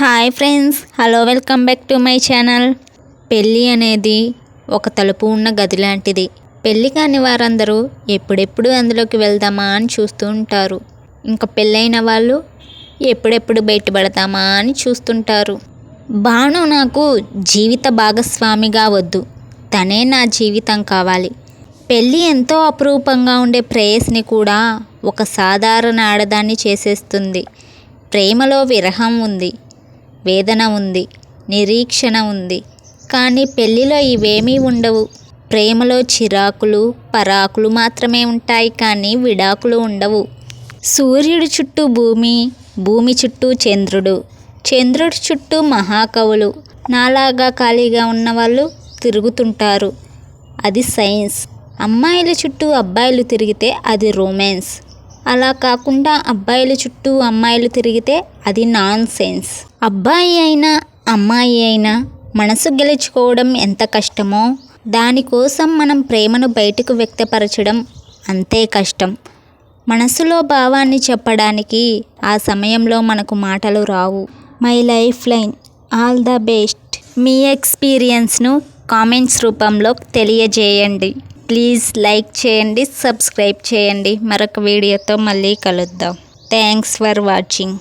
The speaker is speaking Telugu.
Hi friends hello welcome back to my channel. పెళ్ళి అనేది ఒక తలుపు ఉన్న గది లాంటిది. పెళ్ళి కాని వారందరూ ఎప్పుడెప్పుడు అందులోకి వెళ్దామా అని చూస్తూ ఉంటారు. ఇంకా పెళ్ళైన వాళ్ళు ఎప్పుడెప్పుడు బయటపడతామా అని చూస్తుంటారు. బాను నాకు జీవిత భాగస్వామిగా వద్దు. తనే నా జీవితం కావాలి. పెళ్ళి ఎంతో అపురూపంగా ఉండే ప్రేయస్ని కూడా ఒక సాధారణ ఆడదాన్ని చేసేస్తుంది. ప్రేమలో విరహం ఉంది. వేదన ఉంది నిరీక్షణ ఉంది. కానీ పెళ్ళిలో ఇవేమీ ఉండవు. ప్రేమలో చిరాకులు పరాకులు మాత్రమే ఉంటాయి కానీ విడాకులు ఉండవు. సూర్యుడి చుట్టూ భూమి భూమి చుట్టూ చంద్రుడు చంద్రుడి చుట్టూ మహాకవులు. నాలాగా ఖాళీగా ఉన్నవాళ్ళు తిరుగుతుంటారు. అది సైన్స్. అమ్మాయిల చుట్టూ అబ్బాయిలు తిరిగితే అది రొమాన్స్. అలా కాకుండా అబ్బాయిల చుట్టూ అమ్మాయిలు తిరిగితే అది నాన్ సెన్స్. అబ్బాయి అయినా అమ్మాయి అయినా మనసు గెలుచుకోవడం ఎంత కష్టమో దానికోసం మనం ప్రేమను బయటకు వ్యక్తపరచడం అంతే కష్టం. మనసులో భావాన్ని చెప్పడానికి ఆ సమయంలో మనకు మాటలు రావు. My life line all the best మీ ఎక్స్పీరియన్స్ను కామెంట్స్ రూపంలో తెలియజేయండి. ప్లీజ్ లైక్ చేయండి సబ్స్క్రైబ్ చేయండి. మరొక వీడియోతో మళ్ళీ కలుద్దాం. Thanks for watching